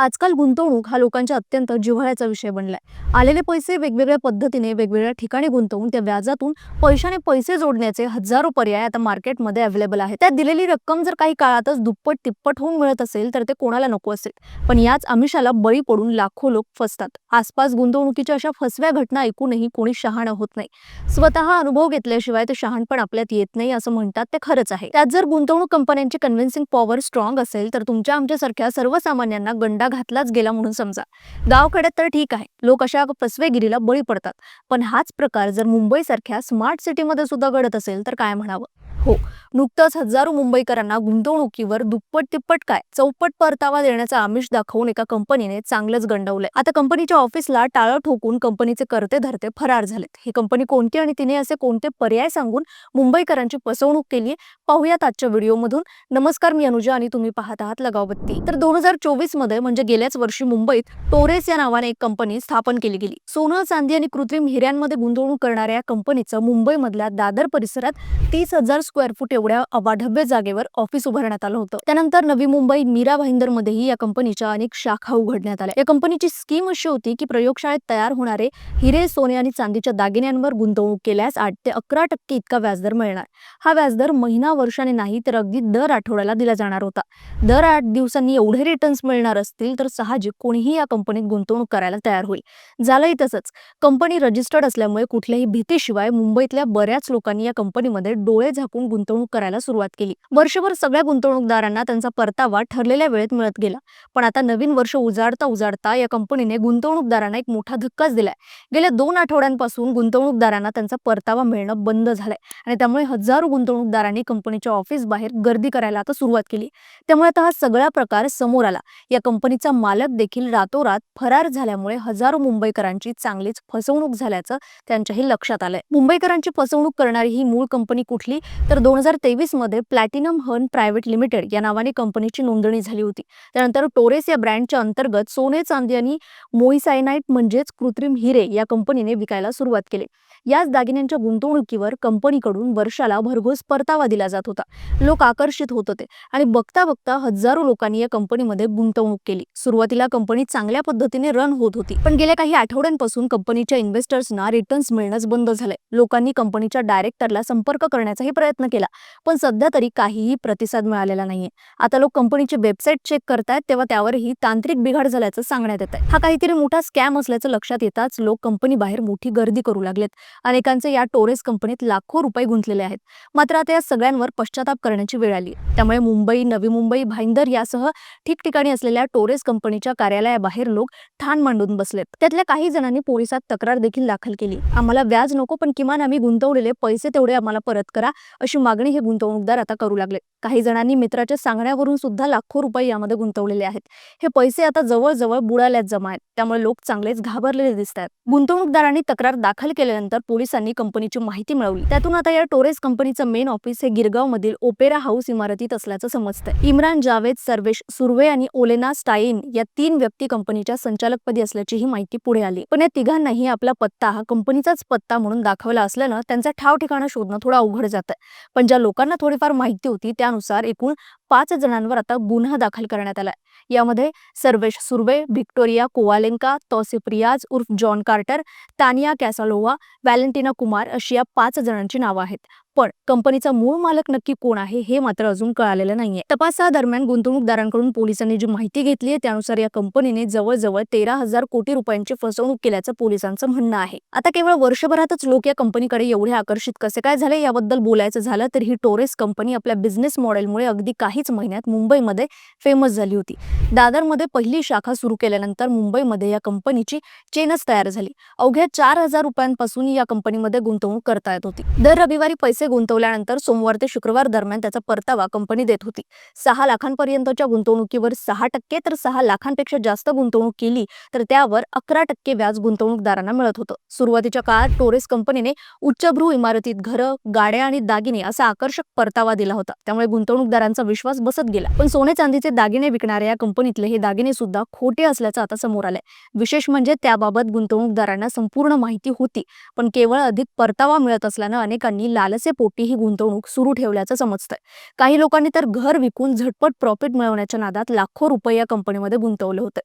आजकाल गुंतवणूक हा लोकांच्या अत्यंत जिव्हाळ्याचा विषय बनलाय. आलेले पैसे वेगवेगळ्या पद्धतीने वेगवेगळ्या ठिकाणी गुंतवून त्या व्याजातून पैशाने पैसे जोडण्याचे हजारो पर्याय आता मार्केटमध्ये अवेलेबल आहेत. त्यात दिलेली रक्कम जर काही काळातच दुप्पट तिप्पट होऊन मिळत असेल तर ते कोणाला नको असेल. पण याच आमिषाला बळी पडून लाखो लोक फसतात. आसपास गुंतवणुकीच्या अशा फसव्या घटना ऐकूनही कोणी शहाणं होत नाही. स्वतः अनुभव घेतल्याशिवाय ते शहाणपण आपल्यात येत नाही असं म्हणतात ते खरंच आहे. त्यात जर गुंतवणूक कंपन्यांची कन्व्हिन्सिंग पॉवर स्ट्रॉंग असेल तर तुमच्या आमच्यासारख्या सर्वसामान्यांना गंडा घातलाच गेला म्हणून समजा. गावखेड्यात तर ठीक आहे. लोक अशा फसवेगिरीला बळी पडतात. पण हाच प्रकार जर मुंबईसारख्या स्मार्ट सिटीमध्ये सुद्धा घडत असेल तर काय म्हणावं? हो. नुकतंच हजारो मुंबईकरांना गुंतवणुकीवर दुप्पट तिप्पट काय चौपट परतावा देण्याचा आमिष दाखवून एका कंपनीने चांगलंच गंडवलंय. आता कंपनीच्या ऑफिसला टाळं ठोकून कंपनीचे करते धरते फरार झालेत. ही कंपनी कोणती आणि तिने असे कोणते पर्याय सांगून मुंबईकरांची फसवणूक केली पाहूयात आजच्या व्हिडिओमधून. नमस्कार मी अनुजा आणि तुम्ही पाहत आहात लगावबत्ती. तर दोन हजार चोवीसमध्ये म्हणजे गेल्याच वर्षी मुंबईत टोरेस या नावाने एक कंपनी स्थापन केली गेली. सोनं चांदी आणि कृत्रिम हिऱ्यांमध्ये गुंतवणूक करणाऱ्या या कंपनीचं मुंबईमधल्या दादर परिसरात तीस हजार स्क्वेअर फूट एवढ्या अवाढव्य जागेवर ऑफिस उभारण्यात आलं होतं. त्यानंतर नवी मुंबई मीरा भाईंदर मध्येही या कंपनीच्या अनेक शाखा उघडण्यात आल्या. या कंपनीची स्कीम अशी होती की प्रयोगशाळेत तयार होणारे हिरे सोने आणि चांदीच्या दागिन्यांवर गुंतवणूक केल्यास आठ ते अकरा टक्के इतका व्याजदर मिळणार. हा व्याजदर महिना वर्षाने नाही तर अगदी दर आठवड्याला दिला जाणार होता. दर आठ दिवसांनी एवढे रिटर्न्स मिळणार असतील तर साहजिक कोणीही या कंपनीत गुंतवणूक करायला तयार होईल. झालंही तसंच. कंपनी रजिस्टर्ड असल्यामुळे कुठल्याही भीतीशिवाय मुंबईतल्या बऱ्याच लोकांनी या कंपनीमध्ये डोळे झाकून गुंतवणूक करायला सुरुवात केली. वर्षभर सगळ्या गुंतवणूकदारांना त्यांचा परतावा ठरलेल्या वेळेत मिळत गेला. पण आता नवीन वर्ष उजाडता उजाडता या कंपनीने गुंतवणूकदारांना एक मोठा धक्काच दिलाय. गेल्या दोन आठवड्यांपासून गुंतवणूकदारांना त्यांचा परतावा मिळणं बंद झालंय आणि त्यामुळे हजारो गुंतवणूकदारांनी कंपनीच्या ऑफिस बाहेर गर्दी करायला आता सुरुवात केली. त्यामुळे आता हा सगळा प्रकार समोर आला. या कंपनीचा मालक देखील रातोरात फरार झाल्यामुळे हजारो मुंबईकरांची चांगलीच फसवणूक झाल्याचं त्यांच्याही लक्षात आलंय. मुंबईकरांची फसवणूक करणारी ही मूळ कंपनी कुठली? तर दोन हजार तेवीसमध्ये प्लॅटिनम हर्न प्रायव्हेट लिमिटेड या नावाने कंपनीची नोंदणी झाली होती. त्यानंतर टोरेस या ब्रँडच्या अंतर्गत सोने चांदी आणि मोईसायनाईट म्हणजेच कृत्रिम हिरे या कंपनीने विकायला सुरुवात केली. याच दागिन्यांच्या गुंतवणुकीवर कंपनीकडून वर्षाला भरघोस परतावा दिला जात होता. लोक आकर्षित होत होते आणि बघता बघता हजारो लोकांनी या कंपनीमध्ये गुंतवणूक केली. सुरुवातीला कंपनी चांगल्या पद्धतीने रन होत होती पण गेल्या काही आठवड्यांपासून कंपनीच्या इन्व्हेस्टर्सना रिटर्न्स मिळणंच बंद झालंय. लोकांनी कंपनीच्या डायरेक्टरला संपर्क करण्याचाही प्रयत्न केला. पण सध्या तरी काहीही प्रतिसाद मिळालेला नाहीये. आता लोक कंपनीची वेबसाईट चेक करतायत तेव्हा त्यावरही तांत्रिक बिघाड झाल्याचं सांगण्यात येत आहे हा काहीतरी मोठा स्कॅम असल्याचं लक्षात येताच लोक कंपनी बाहेर मोठी गर्दी करू लागलेत. अनेकांचे या टोरेस कंपनीत लाखो रुपये गुंतलेले आहेत. मात्र आता या सगळ्यांवर पश्चाताप करण्याची वेळ आली त्यामुळे मुंबई नवी मुंबई भाईंदर यासह ठिकठिकाणी असलेल्या टोरेस कंपनीच्या कार्यालयाबाहेर लोक ठाण मांडून बसलेत. त्यातल्या काही जणांनी पोलिसात तक्रार देखील दाखल केली. आम्हाला व्याज नको पण किमान आम्ही गुंतवलेले पैसे तेवढे आम्हाला परत करा अशी मागणी हे गुंतवणूकदार आता करू लागले. काही जणांनी मित्राच्या सांगण्यावरून सुद्धा लाखो रुपये यामध्ये गुंतवलेले आहेत. हे पैसे आता जवळजवळ बुडाल्यात जमा आहेत. त्यामुळे लोक चांगलेच घाबरलेले दिसत आहेत. गुंतवणूकदारांनी तक्रार दाखल केल्यानंतर पोलिसांनी कंपनीची माहिती मिळवली. त्यातून आता या टोरेस कंपनीचं मेन ऑफिस हे गिरगाव मधील ओपेरा हाऊस इमारतीत असल्याचं समजतंय. इम्रान जावेद सर्वेश सुर्वे आणि ओलेना स्टाईन या तीन व्यक्ती कंपनीच्या संचालकपदी असल्याची ही माहिती पुढे आली. पण या तिघांनाही आपला पत्ता हा कंपनीचाच पत्ता म्हणून दाखवला असल्यानं त्यांचा ठाव ठिकाणा शोधणं थोडं अवघड जातं पण ज्या लोकांना थोडीफार माहिती होती त्यानुसार एकूण पाच जणांवर आता गुन्हा दाखल करण्यात आलाय. यामध्ये सर्वेश सुर्वे व्हिक्टोरिया कोवालेंका तौसिफ रियाज उर्फ John Carter Tania Casalova Valentina Kumar अशी या पाच जणांची नावं आहेत. पण कंपनीचा मूळ मालक नक्की कोण आहे हे मात्र अजून कळालेलं नाहीये. तपासादरम्यान गुंतवणूकदारांकडून पोलिसांनी जी माहिती घेतली आहे त्यानुसार या कंपनीने जवळजवळ तेरा हजार कोटी रुपयांची फसवणूक केल्याचं पोलिसांचं म्हणणं आहे. आता केवळ वर्षभरातच लोक या कंपनीकडे एवढे आकर्षित कसे काय झाले याबद्दल बोलायचं झालं तर ही टोरेस कंपनी आपल्या बिझनेस मॉडेलमुळे अगदी काहीच महिन्यात मुंबईमध्ये फेमस झाली होती. दादरमध्ये पहिली शाखा सुरू केल्यानंतर मुंबईमध्ये या कंपनीची चेनच तयार झाली. अवघ्या चार हजार रुपयांपासून या कंपनीमध्ये गुंतवणूक करता येत होती. दर रविवारी पैसे गुंतवल्यानंतर सोमवार ते शुक्रवार दरम्यान त्याचा परतावा कंपनी देत होती. सहा लाखांपर्यंतच्या गुंतवणुकीवर सहा टक्के तर सहा लाखांपेक्षा जास्त गुंतवणूक केली तर त्यावर अकरा टक्के व्याज गुंतवणूकदारांना मिळत होतं. सुरुवातीच्या काळात टोरेस कंपनीने उच्चभ्रू इमारतीत घरं गाड्या आणि दागिने असा आकर्षक परतावा दिला होता. त्यामुळे गुंतवणूकदारांचा विश्वास बसत गेला. पण सोने चांदीचे दागिने विकणाऱ्या या कंपनीतले हे दागिने सुद्धा खोटे असल्याचं आता समोर आलंय. विशेष म्हणजे त्याबाबत गुंतवणूकदारांना संपूर्ण माहिती होती. पण केवळ अधिक परतावा मिळत असल्यानं अनेकांनी लालसे पोटी ही गुंतवणूक सुरू ठेवल्याचं समजतंय. काही लोकांनी तर घर विकून झटपट प्रॉफिट मिळवण्याच्या नादात लाखो रुपये या कंपनीमध्ये गुंतवले होते.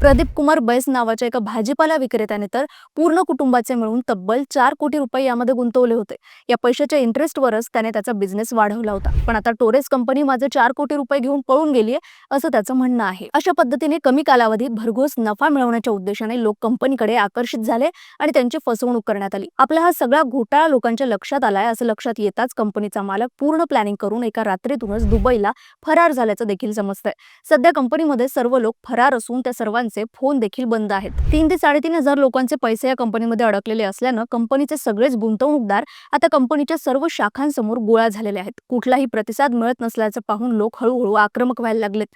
प्रदीप कुमार बैस नावाच्या एका भाजीपाला विक्रेत्याने तर पूर्ण कुटुंबाचे मिळून तब्बल चार कोटी रुपये यामध्ये गुंतवले होते. या पैशाच्या इंटरेस्टवरच त्याने त्याचा बिझनेस वाढवला होता. पण आता टोरेस कंपनी माझे चार कोटी रुपये घेऊन पळून गेलीये असं त्याचं म्हणणं आहे. अशा पद्धतीने कमी कालावधीत भरघोस नफा मिळवण्याच्या उद्देशाने लोक कंपनीकडे आकर्षित झाले आणि त्यांची फसवणूक करण्यात आली. आपला हा सगळा घोटाळा लोकांच्या लक्षात आलाय असं लक्षात येताच कंपनीचा मालक पूर्ण प्लॅनिंग करून एका रात्रीतूनच दुबईला फरार झाल्याचं देखील समजतंय. सध्या कंपनीमध्ये सर्व लोक फरार असून त्या सर्वांचे फोन देखील बंद आहेत. तीन ते साडेतीन हजार लोकांचे पैसे या कंपनीमध्ये अडकलेले असल्यानं कंपनीचे सगळेच गुंतवणूकदार आता कंपनीच्या सर्व शाखांसमोर गोळा झालेले आहेत. कुठलाही प्रतिसाद मिळत नसल्याचं पाहून लोक हळूहळू आक्रमक व्हायला लागलेत.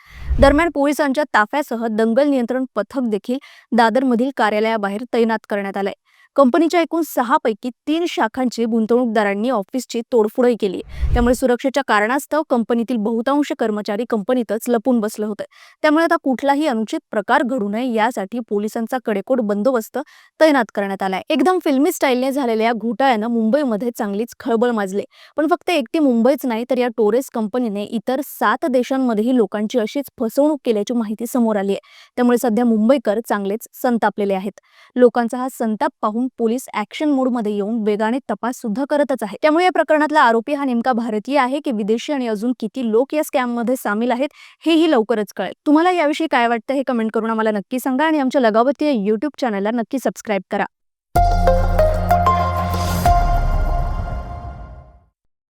दरम्यान पोलिसांच्या ताफ्यासह दंगल नियंत्रण पथक देखील दादरमधील कार्यालयाबाहेर तैनात करण्यात आलंय. कंपनीच्या एकूण सहा पैकी तीन शाखांची गुंतवणूकदारांनी ऑफिस ऑफिसची तोडफोडही केली त्यामुळे सुरक्षेच्या कारणास्तव कंपनीतील बहुतांश कर्मचारी कंपनीतच लपून बसले होते. त्यामुळे आता कुठलाही अनुचित प्रकार घडू नये यासाठी पोलिसांचा कडेकोट बंदोबस्त तैनात करण्यात आलाय. एकदम फिल्मी स्टाईलने झालेल्या या घोटाळ्यानं मुंबईमध्ये चांगलीच खळबळ माजली. पण फक्त एकटी मुंबईच नाही तर या टोरेस कंपनीने इतर सात देशांमध्येही लोकांची अशीच फसवणूक केल्याची माहिती समोर आली आहे. त्यामुळे सध्या मुंबईकर चांगलेच संतापलेले आहेत. लोकांचा हा संताप पाहून पोलीस ऍक्शन मोडमध्ये येऊन वेगाने तपास सुद्धा करतच आहे त्यामुळे या प्रकरणातला आरोपी हा नेमका भारतीय आहे की विदेशी आणि अजून किती लोक या स्कॅममध्ये सामील आहेत हेही लवकरच कळेल. तुम्हाला याविषयी काय वाटतं हे कमेंट करून आम्हाला नक्की सांगा आणि आमच्या लगावती या युट्यूब चॅनलला नक्की सबस्क्राईब करा.